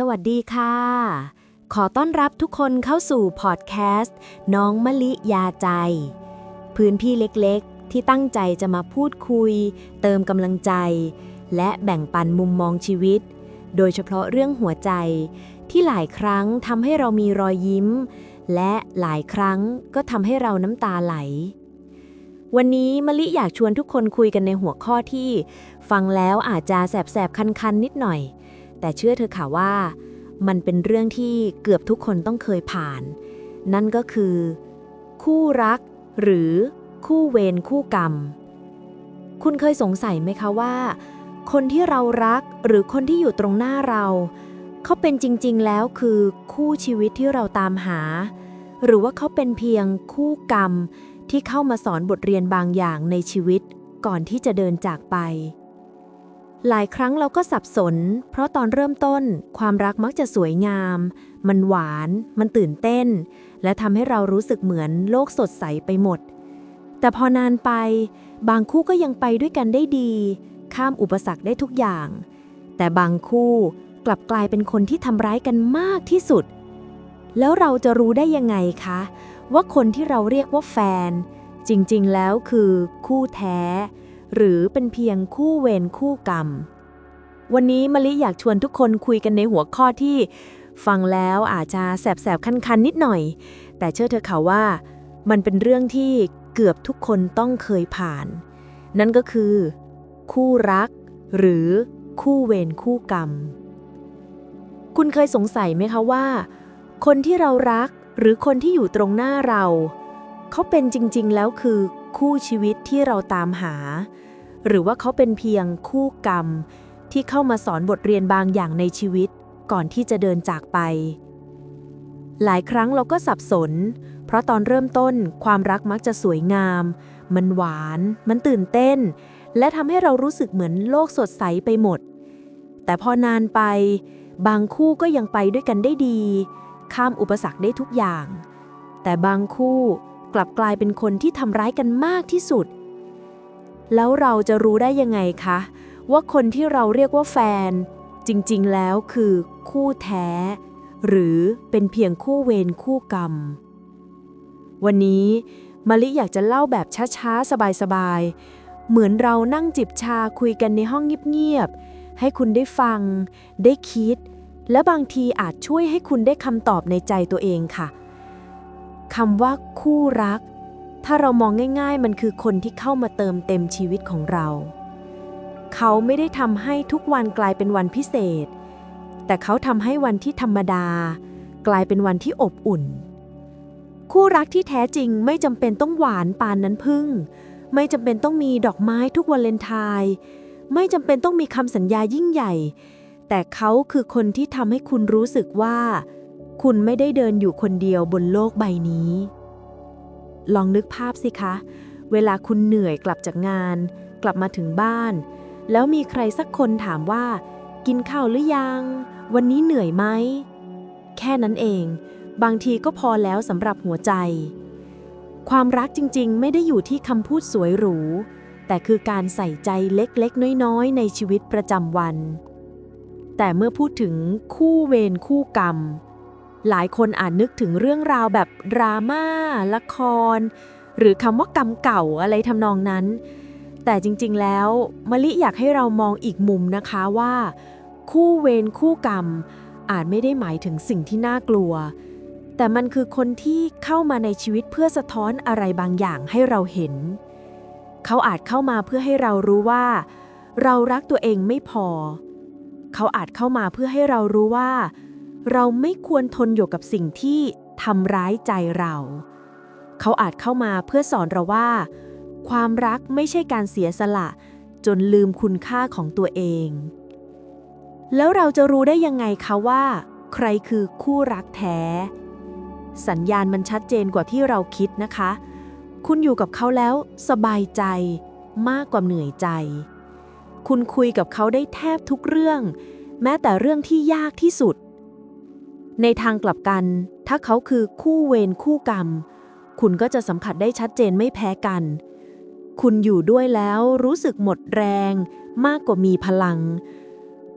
สวัสดีค่ะ ขอต้อนรับทุกคนเข้าสู่พอดแคสต์ น้องมะลิยาใจ พื้นที่เล็กๆ ที่ตั้งใจจะมาพูดคุย เติมกำลังใจ และแบ่งปันมุมมองชีวิต โดยเฉพาะเรื่องหัวใจ ที่หลายครั้งทำให้เรามีรอยยิ้ม และหลายครั้งก็ทำให้เราน้ำตาไหล วันนี้มะลิอยากชวนทุกคนคุยกันในหัวข้อที่ ฟังแล้วอาจจะแสบๆคันๆนิดหน่อย แต่เชื่อเธอค่ะว่า มันเป็นเรื่องที่เกือบทุกคนต้องเคยผ่าน นั่นก็คือ คู่รัก หรือคู่เวรคู่กรรม คุณเคยสงสัยไหมคะว่า คนที่เรารักหรือคนที่อยู่ตรงหน้าเรา เขาเป็นจริง ๆ แล้วคือคู่ชีวิตที่เราตามหา หรือว่าเขาเป็นเพียงคู่กรรมที่เข้ามาสอนบทเรียนบางอย่างในชีวิตก่อนที่จะเดินจากไป หลายครั้งเราก็สับสน เพราะตอนเริ่มต้น ความรักมักจะสวยงาม มันหวาน มันตื่นเต้น และทำให้เรารู้สึกเหมือนโลกสดใสไปหมด แต่พอนานไป บางคู่ก็ยังไปด้วยกันได้ดี ข้ามอุปสรรคได้ทุกอย่าง แต่บางคู่กลับกลายเป็นคนที่ทำร้ายกันมากที่สุด แล้วเราจะรู้ได้ยังไงคะ ว่าคนที่เราเรียกว่าแฟน จริงๆ แล้วคือคู่แท้ หรือเป็นเพียงคู่เวรคู่กรรม วันนี้มะลิอยากชวนทุกคนคุยกันในหัวข้อที่ ฟังแล้วอาจจะแสบๆ คันๆ นิดหน่อย แต่เชื่อเธอค่ะว่า มันเป็นเรื่องที่เกือบทุกคนต้องเคยผ่าน นั่นก็คือ คู่รัก หรือคู่เวรคู่กรรม คุณเคยสงสัยไหมคะว่า คนที่เรารักหรือคนที่อยู่ตรงหน้าเรา เขาเป็นจริง ๆ แล้วคือ คู่ชีวิตที่เราตามหา หรือว่าเขาเป็นเพียงคู่กรรม ที่เข้ามาสอนบทเรียนบางอย่างในชีวิตก่อนที่จะเดินจากไป หลายครั้งเราก็สับสน เพราะตอนเริ่มต้นความรักมักจะสวยงาม มันหวาน มันตื่นเต้น และทำให้เรารู้สึกเหมือนโลกสดใสไปหมด แต่พอนานไป บางคู่ก็ยังไปด้วยกันได้ดี ข้ามอุปสรรคได้ทุกอย่าง แต่บางคู่ กลับกลายเป็นคนที่ทำร้ายกันมากที่สุด แล้วเราจะรู้ได้ยังไงคะ ว่าคนที่เราเรียกว่าแฟน จริงๆ แล้วคือคู่แท้ หรือเป็นเพียงคู่เวรคู่กรรม วันนี้มะลิอยากจะเล่าแบบช้าๆ สบายๆ เหมือนเรานั่งจิบชาคุยกันในห้องเงียบๆ ให้คุณได้ฟัง ได้คิด และบางทีอาจช่วยให้คุณได้คำตอบในใจตัวเองค่ะ คำว่าคู่รัก ถ้าเรามองง่าย ๆ มันคือคนที่เข้ามาเติมเต็มชีวิตของเรา เขาไม่ได้ทำให้ทุกวันกลายเป็นวันพิเศษ แต่เขาทำให้วันที่ธรรมดา กลายเป็นวันที่อบอุ่น คู่รักที่แท้จริงไม่จำเป็นต้องหวานปานนั้นพึ่ง ไม่จำเป็นต้องมีดอกไม้ทุกวันเลนไทน์ไม่จำเป็นต้องมีคำสัญญายิ่งใหญ่ แต่เขาคือคนที่ทำให้คุณรู้สึกว่า คุณไม่ได้เดินอยู่คนเดียวบนโลกใบนี้ ลองนึกภาพสิคะ เวลาคุณเหนื่อยกลับจากงาน กลับมาถึงบ้าน แล้วมีใครสักคนถามว่า กินข้าวหรือยัง วันนี้เหนื่อยไหม แค่นั้นเอง บางทีก็พอแล้วสำหรับหัวใจ ความรักจริงๆ ไม่ได้อยู่ที่คำพูดสวยหรู แต่คือการใส่ใจเล็กๆ น้อยๆ ในชีวิตประจำวัน แต่เมื่อพูดถึงคู่เวรคู่กรรม หลายคนอาจนึกถึงเรื่องราวแบบดราม่าละคร หรือคำว่ากรรมเก่าอะไรทำนองนั้น แต่จริงๆแล้วมะลิอยากให้เรามองอีกมุมนะคะว่า คู่เวรคู่กรรม อาจไม่ได้หมายถึงสิ่งที่น่ากลัว แต่มันคือคนที่เข้ามาในชีวิตเพื่อสะท้อนอะไรบางอย่างให้เราเห็น เขาอาจเข้ามาเพื่อให้เรารู้ว่า เรารักตัวเองไม่พอ เขาอาจเข้ามาเพื่อให้เรารู้ว่า เราไม่ควรทนอยู่กับสิ่งที่ทำร้ายใจเรา เขาอาจเข้ามาเพื่อสอนเราว่า ความรักไม่ใช่การเสียสละ จนลืมคุณค่าของตัวเอง แล้วเราจะรู้ได้ยังไงคะว่า ใครคือคู่รักแท้ สัญญาณมันชัดเจนกว่าที่เราคิดนะคะ คุณอยู่กับเขาแล้วสบายใจมากกว่าเหนื่อยใจ คุณคุยกับเขาได้แทบทุกเรื่อง แม้แต่เรื่องที่ยากที่สุด ในทางกลับกัน ถ้าเขาคือคู่เวรคู่กรรม คุณก็จะสัมผัสได้ชัดเจนไม่แพ้กัน คุณอยู่ด้วยแล้วรู้สึกหมดแรง มากกว่ามีพลัง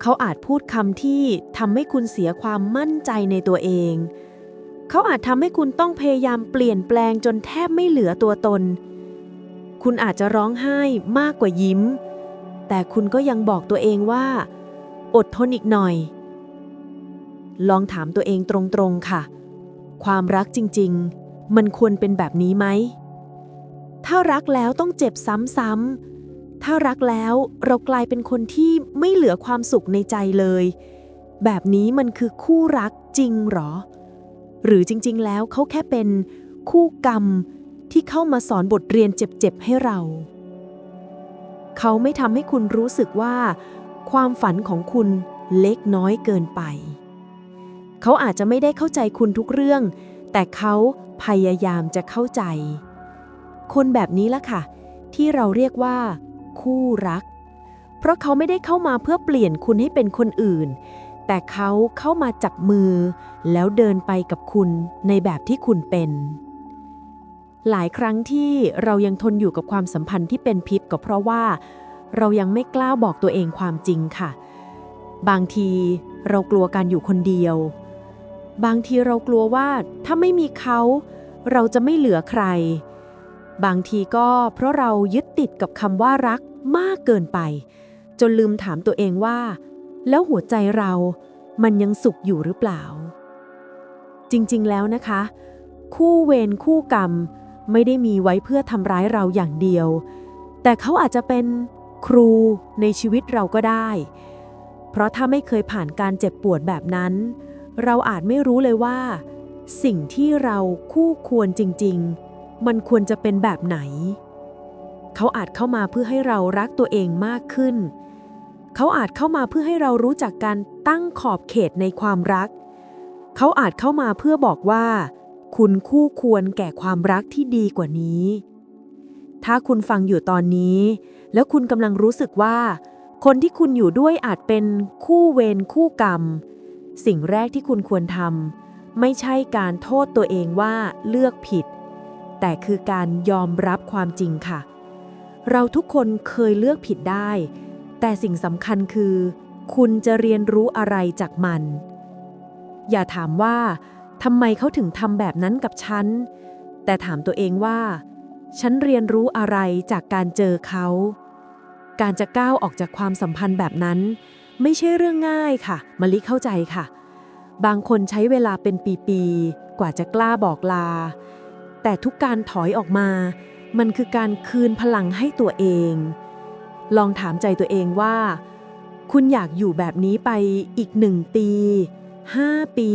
เขาอาจพูดคำที่ทำให้คุณเสียความมั่นใจในตัวเอง เขาอาจทำให้คุณต้องพยายามเปลี่ยนแปลงจนแทบไม่เหลือตัวตน คุณอาจจะร้องไห้มากกว่ายิ้ม แต่คุณก็ยังบอกตัวเองว่า อดทนอีกหน่อย ลองถามตัวเองตรงๆค่ะ ความรักจริงๆ มันควรเป็นแบบนี้ไหม ถ้ารักแล้วต้องเจ็บซ้ำๆ ถ้ารักแล้วเรากลายเป็นคนที่ไม่เหลือความสุขในใจเลย แบบนี้มันคือคู่รักจริงหรอ หรือจริงๆ แล้วเขาแค่เป็นคู่กรรมที่เข้ามาสอนบทเรียนเจ็บๆ ให้เรา เขาไม่ทำให้คุณรู้สึกว่า ความฝันของคุณเล็กน้อยเกินไป เขาอาจจะไม่ได้เข้าใจคุณทุกเรื่อง แต่เขาพยายามจะเข้าใจ คนแบบนี้ละค่ะ ที่เราเรียกว่า คู่รัก เพราะเขาไม่ได้เข้ามาเพื่อเปลี่ยนคุณให้เป็นคนอื่น แต่เขาเข้ามาจับมือ แล้วเดินไปกับคุณในแบบที่คุณเป็น หลายครั้งที่เรายังทนอยู่กับความสัมพันธ์ที่เป็นพิษก็เพราะว่า เรายังไม่กล้าบอกตัวเองความจริงค่ะ บางทีเรากลัวการอยู่คนเดียว บางทีเรากลัวว่าถ้าไม่มีเขา เราจะไม่เหลือใคร บางทีก็เพราะเรายึดติดกับคำว่ารักมากเกินไป จนลืมถามตัวเองว่า แล้วหัวใจเรามันยังสุขอยู่หรือเปล่า จริงๆแล้วนะคะ คู่เวรคู่กรรมไม่ได้มีไว้เพื่อทำร้ายเราอย่างเดียว แต่เขาอาจจะเป็นครูในชีวิตเราก็ได้ เพราะถ้าไม่เคยผ่านการเจ็บปวดแบบนั้น เราอาจไม่รู้เลยว่า สิ่งที่เราคู่ควรจริง ๆ มันควรจะเป็นแบบไหน เขาอาจเข้ามาเพื่อให้เรารักตัวเองมากขึ้น เขาอาจเข้ามาเพื่อให้เรารู้จักการตั้งขอบเขตในความรัก เขาอาจเข้ามาเพื่อบอกว่า คุณคู่ควรแก่ความรักที่ดีกว่านี้ ถ้าคุณฟังอยู่ตอนนี้ แล้วคุณกำลังรู้สึกว่า คนที่คุณอยู่ด้วยอาจเป็นคู่เวรคู่กรรม สิ่งแรกที่คุณควรทำไม่ใช่การโทษตัวเองว่าเลือกผิด แต่คือการยอมรับความจริงค่ะ เราทุกคนเคยเลือกผิดได้ แต่สิ่งสำคัญคือ คุณจะเรียนรู้อะไรจากมัน อย่าถามว่าทำไมเขาถึงทำแบบนั้นกับฉัน แต่ถามตัวเองว่า ฉันเรียนรู้อะไรจากการเจอเขา การจะก้าวออกจากความสัมพันธ์แบบนั้น ไม่ใช่เรื่องง่ายค่ะมะลิเข้าใจค่ะ บางคนใช้เวลาเป็นปีๆ กว่าจะกล้าบอกลา แต่ทุกการถอยออกมา มันคือการคืนพลังให้ตัวเอง ลองถามใจตัวเองว่า คุณอยากอยู่แบบนี้ไปอีกหนึ่งปีห้าปี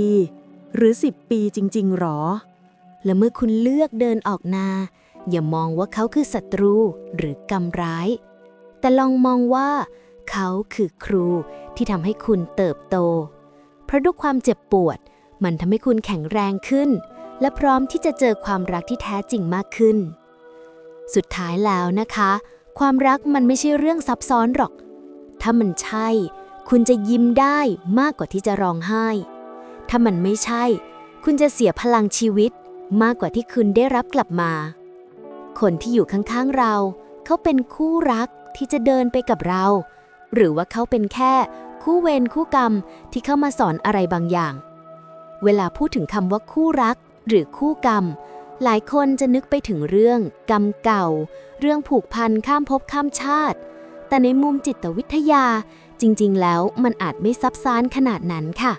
หรือสิบปีจริงๆหรอ และเมื่อคุณเลือกเดินออกนา อย่ามองว่าเขาคือศัตรูหรือกรรมร้าย แต่ลองมองว่า เขาคือครูที่ทำให้คุณเติบโต เพราะด้วยความเจ็บปวด มันทำให้คุณแข็งแรงขึ้น และพร้อมที่จะเจอความรักที่แท้จริงมากขึ้น สุดท้ายแล้วนะคะ ความรักมันไม่ใช่เรื่องซับซ้อนหรอก ถ้ามันใช่ คุณจะยิ้มได้มากกว่าที่จะร้องไห้ ถ้ามันไม่ใช่ คุณจะเสียพลังชีวิตมากกว่าที่คุณได้รับกลับมา คนที่อยู่ข้างๆเรา เขาเป็นคู่รักที่จะเดินไปกับเรา หรือว่าเขาเป็นแค่คู่เวรคู่กรรมที่เข้ามาสอนอะไรบางอย่าง เวลาพูดถึงคำว่าคู่รัก หรือคู่กรรม หลายคนจะนึกไปถึงเรื่อง กรรมเก่า เรื่องผูกพันข้ามภพข้ามชาติ แต่ในมุมจิตวิทยาจริง ๆ แล้วมันอาจไม่ซับซ้อนขนาดนั้นค่ะ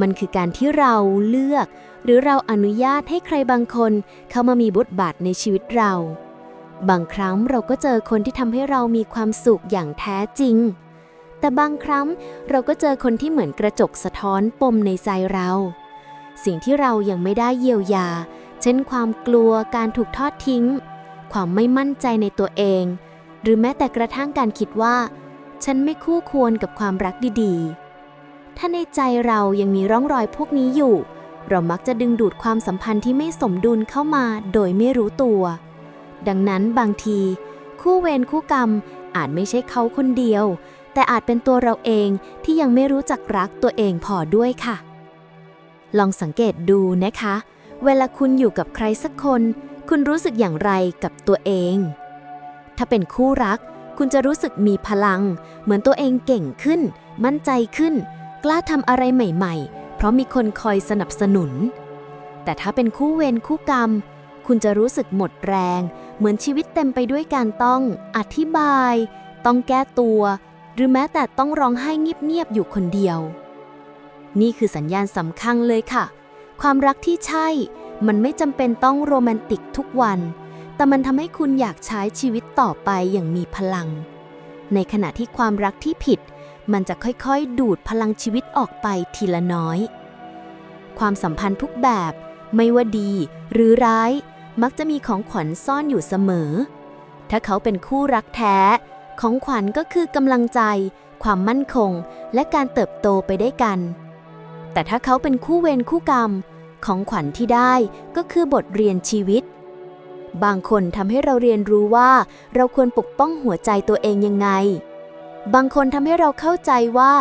มันคือการที่เราเลือก หรือเราอนุญาตให้ใครบางคนเข้ามามีบทบาทในชีวิตเรา บางครั้งเราก็เจอคนที่ทำให้เรามีความสุขอย่างแท้จริง แต่บางครั้งเราก็เจอคนที่เหมือนกระจกสะท้อนปมในใจเรา สิ่งที่เรายังไม่ได้เยียวยา เช่นความกลัวการถูกทอดทิ้ง ความไม่มั่นใจในตัวเอง หรือแม้แต่กระทั่งการคิดว่า ฉันไม่คู่ควรกับความรักดีๆ ถ้าในใจเรายังมีร่องรอยพวกนี้อยู่ เรามักจะดึงดูดความสัมพันธ์ที่ไม่สมดุลเข้ามาโดยไม่รู้ตัว ดังนั้นบางที คู่เวรคู่กรรมอาจไม่ใช่เขาคนเดียว แต่อาจเป็นตัวเราเองที่ยังไม่รู้จักรักตัวเองพอด้วยค่ะ ลองสังเกตดูนะคะ เวลาคุณอยู่กับใครสักคน คุณรู้สึกอย่างไรกับตัวเอง ถ้าเป็นคู่รัก คุณจะรู้สึกมีพลัง เหมือนตัวเองเก่งขึ้น มั่นใจขึ้น กล้าทำอะไรใหม่ๆ เพราะมีคนคอยสนับสนุน แต่ถ้าเป็นคู่เวรคู่กรรม คุณจะรู้สึกหมดแรง เหมือนชีวิตเต็มไปด้วยการต้อง อธิบาย ต้องแก้ตัว หรือแม้แต่ต้องร้องไห้เงียบๆอยู่คนเดียว นี่คือสัญญาณสำคัญเลยค่ะ ความรักที่ใช่ มันไม่จำเป็นต้องโรแมนติกทุกวัน แต่มันทำให้คุณอยากใช้ชีวิตต่อไปอย่างมีพลัง ในขณะที่ความรักที่ผิด มันจะค่อยๆ ดูดพลังชีวิตออกไปทีละน้อย ความสัมพันธ์ทุกแบบ ไม่ว่าดีหรือร้าย มักจะมีของขวัญซ่อนอยู่เสมอ ถ้าเขาเป็นคู่รักแท้ ของขวัญก็คือกำลังใจ ความมั่นคง และการเติบโตไปได้กัน แต่ถ้าเขาเป็นคู่เวรคู่กรรม ของขวัญที่ได้ก็คือบทเรียนชีวิต บางคนทำให้เราเรียนรู้ว่า เราควรปกป้องหัวใจตัวเองยังไง บางคนทำให้เราเข้าใจว่า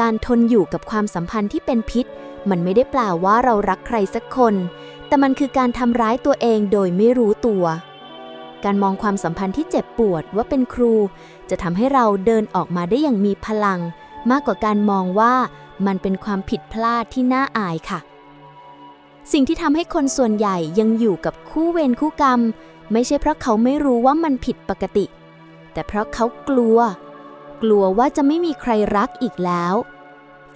การทนอยู่กับความสัมพันธ์ที่เป็นพิษ มันไม่ได้แปลว่าเรารักใครสักคน แต่มันคือการทำร้ายตัวเองโดยไม่รู้ตัว การมองความสัมพันธ์ที่เจ็บปวดว่าเป็นครู จะทำให้เราเดินออกมาได้อย่างมีพลัง มากกว่าการมองว่ามันเป็นความผิดพลาดที่น่าอายค่ะ สิ่งที่ทำให้คนส่วนใหญ่ยังอยู่กับคู่เวรคู่กรรม ไม่ใช่เพราะเขาไม่รู้ว่ามันผิดปกติ แต่เพราะเขากลัว กลัวว่าจะไม่มีใครรักอีกแล้ว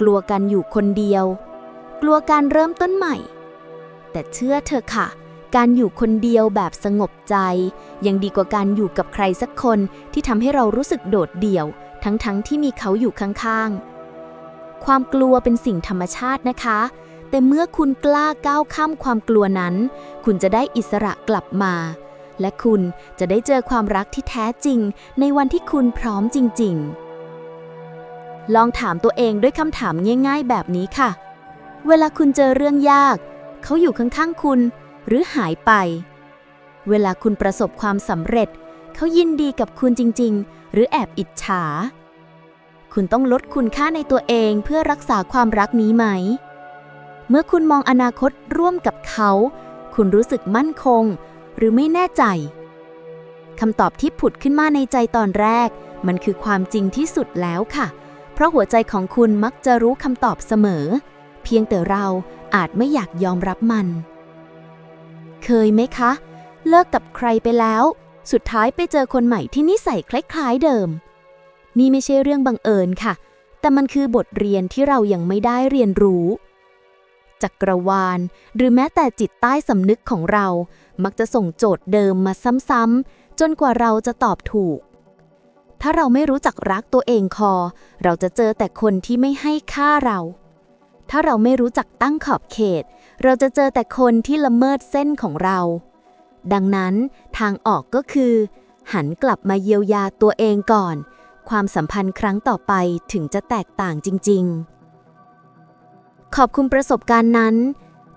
กลัวการอยู่คนเดียว กลัวการเริ่มต้นใหม่ แต่เชื่อเธอะค่ะ การอยู่คนเดียวแบบสงบใจ ยังดีกว่าการอยู่กับใครสักคนที่ทำให้เรารู้สึกโดดเดี่ยว ทั้งๆทที่มีเขาอยู่ข้างๆ ความกลัวเป็นสิ่งธรรมชาตินะคะ แต่เมื่อคุณกล้าก้าวข้ามความกลัวนั้น คุณจะได้อิสระกลับมา และคุณจะได้เจอความรักที่แท้จริง ในวันที่คุณพร้อมจริง ๆลองถามตัวเองด้วยคำถามง่ายๆ แบบนี้ค่ะ เวลาคุณเจอเรื่องยาก เขาอยู่ข้างๆคุณ หรือหายไป เวลาคุณประสบความสำเร็จ เขายินดีกับคุณจริง ๆ หรือแอบอิจฉา คุณต้องลดคุณค่าในตัวเองเพื่อรักษาความรักนี้ไหม เมื่อคุณมองอนาคตร่วมกับเขา คุณรู้สึกมั่นคง หรือไม่แน่ใจคำตอบที่ผุดขึ้นมาในใจตอนแรก มันคือความจริงที่สุดแล้วค่ะ เพราะหัวใจของคุณมักจะรู้คำตอบเสมอ เพียงแต่เรา อาจไม่อยากยอมรับมัน เคยไหมคะ เลิกกับใครไปแล้ว สุดท้ายไปเจอคนใหม่ที่นิสัยคล้ายๆเดิม นี่ไม่ใช่เรื่องบังเอิญค่ะ แต่มันคือบทเรียนที่เรายังไม่ได้เรียนรู้จักรวาล หรือแม้แต่จิตใต้สำนึกของเรา มักจะส่งโจทย์เดิมมาซ้ำๆจนกว่าเราจะตอบถูก ถ้าเราไม่รู้จักรักตัวเองคอ เราจะเจอแต่คนที่ไม่ให้ค่าเรา ถ้าเราไม่รู้จักตั้งขอบเขต เราจะเจอแต่คนที่ละเมิดเส้นของเรา ดังนั้นทางออกก็คือ หันกลับมาเยียวยาตัวเองก่อน ความสัมพันธ์ครั้งต่อไปถึงจะแตกต่างจริง ๆ ขอบคุณประสบการณ์นั้น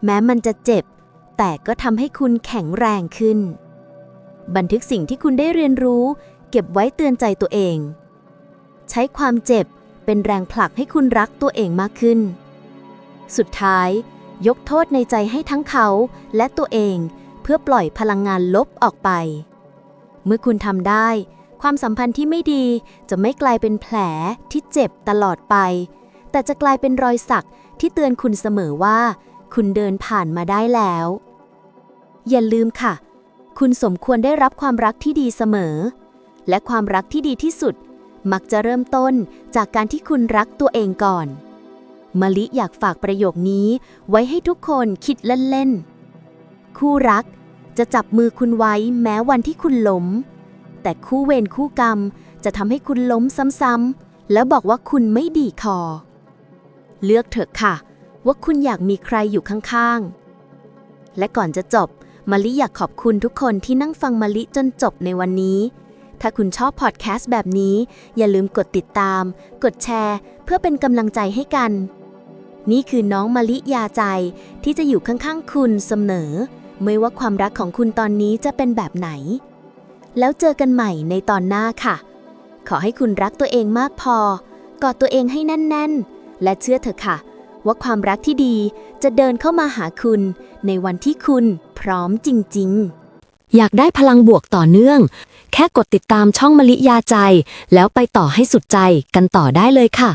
แม้มันจะเจ็บ แต่ก็ทำให้คุณแข็งแรงขึ้น บันทึกสิ่งที่คุณได้เรียนรู้ เก็บไว้เตือนใจตัวเอง ใช้ความเจ็บเป็นแรงผลักให้คุณรักตัวเองมากขึ้น สุดท้าย ยกโทษในใจให้ทั้งเขาและตัวเองเพื่อปล่อยพลังงานลบออกไป เมื่อคุณทำได้ ความสัมพันธ์ที่ไม่ดีจะไม่กลายเป็นแผลที่เจ็บตลอดไป แต่จะกลายเป็นรอยสักที่เตือนคุณเสมอว่า คุณเดินผ่านมาได้แล้ว อย่าลืมค่ะ คุณสมควรได้รับความรักที่ดีเสมอ และความรักที่ดีที่สุด มักจะเริ่มต้นจากการที่คุณรักตัวเองก่อน มะลิอยากฝากประโยคนี้ ไว้ให้ทุกคนคิดเล่นๆ คู่รักจะจับมือคุณไว้แม้วันที่คุณล้ม แต่คู่เวรคู่กรรมจะทำให้คุณล้มซ้ำๆ แล้วบอกว่าคุณไม่ดีคอ เลือกเถอะค่ะ ว่าคุณอยากมีใครอยู่ข้างๆ และก่อนจะจบมะลิอยากขอบคุณทุกคนที่นั่งฟังมะลิจนจบในวันนี้ ถ้าคุณชอบพอดแคสต์แบบนี้ อย่าลืมกดติดตาม กดแชร์ เพื่อเป็นกำลังใจให้กัน นี่คือน้องมะลิยาใจที่จะอยู่ข้างๆคุณเสมอ ไม่ว่าความรักของคุณตอนนี้จะเป็นแบบไหน แล้วเจอกันใหม่ในตอนหน้าค่ะ ขอให้คุณรักตัวเองมากพอกอดตัวเองให้แน่นๆ และเชื่อเถอะค่ะ ว่าความรักที่ดีจะเดินเข้ามาหาคุณ ในวันที่คุณพร้อมจริงๆ อยากได้พลังบวกต่อเนื่อง แค่กดติดตามช่องมะลิยาใจ แล้วไปต่อให้สุดใจกันต่อได้เลยค่ะ